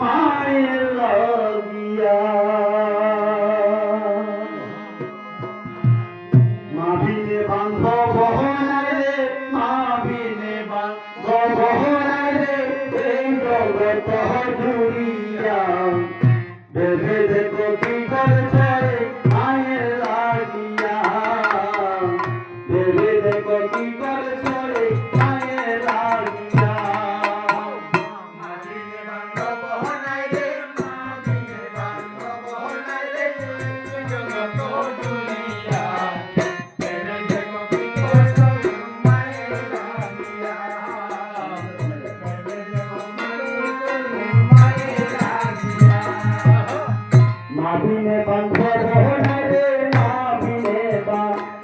মায়ের লাগিয়া। মাভিনে বান্ধ বহনায় রে মাভিনে বান্ধ বহনায় মাভিনে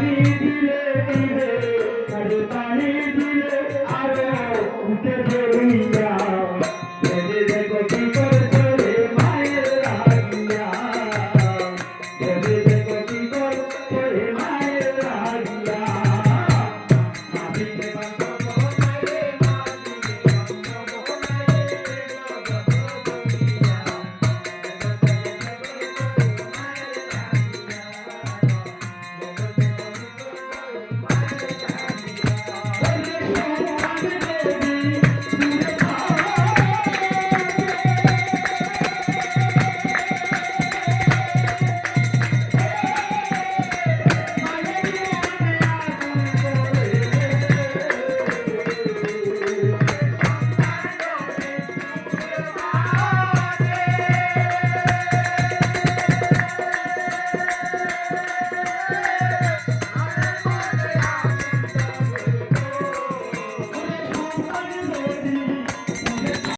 দিলে দিলে